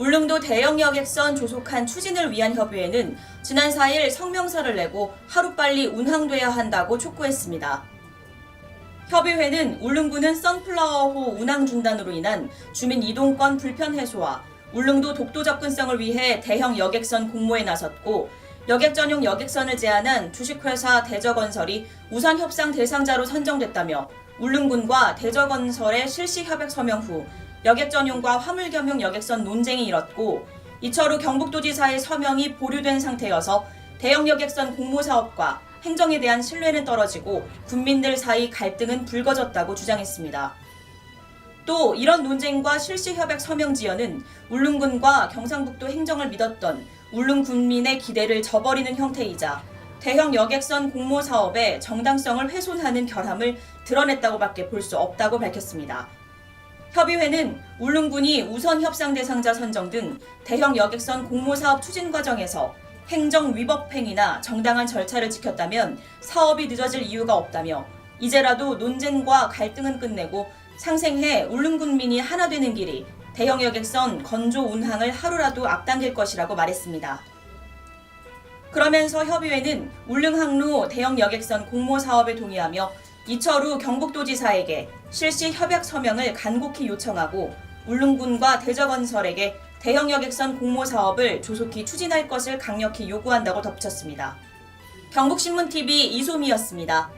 울릉도 대형 여객선 조속한 추진을 위한 협의회는 지난 4일 성명서를 내고 하루빨리 운항돼야 한다고 촉구했습니다. 협의회는 울릉군은 선플라워호 운항 중단으로 인한 주민 이동권 불편 해소와 울릉도 독도 접근성을 위해 대형 여객선 공모에 나섰고 여객 전용 여객선을 제안한 주식회사 대저건설이 우선 협상 대상자로 선정됐다며 울릉군과 대저건설의 실시 협약 서명 후 여객 전용과 화물 겸용 여객선 논쟁이 일었고 이철우 경북도지사의 서명이 보류된 상태여서 대형 여객선 공모 사업과 행정에 대한 신뢰는 떨어지고 군민들 사이 갈등은 불거졌다고 주장했습니다. 또 이런 논쟁과 실시 협약 서명 지연은 울릉군과 경상북도 행정을 믿었던 울릉 군민의 기대를 저버리는 형태이자 대형 여객선 공모 사업의 정당성을 훼손하는 결함을 드러냈다고밖에 볼 수 없다고 밝혔습니다. 협의회는 울릉군이 우선 협상 대상자 선정 등 대형 여객선 공모 사업 추진 과정에서 행정 위법 행위나 정당한 절차를 지켰다면 사업이 늦어질 이유가 없다며 이제라도 논쟁과 갈등은 끝내고 상생해 울릉군민이 하나 되는 길이 대형 여객선 건조 운항을 하루라도 앞당길 것이라고 말했습니다. 그러면서 협의회는 울릉항로 대형 여객선 공모 사업에 동의하며 이철우 경북도지사에게 실시 협약 서명을 간곡히 요청하고 울릉군과 대저건설에게 대형 여객선 공모 사업을 조속히 추진할 것을 강력히 요구한다고 덧붙였습니다. 경북신문TV 이소미였습니다.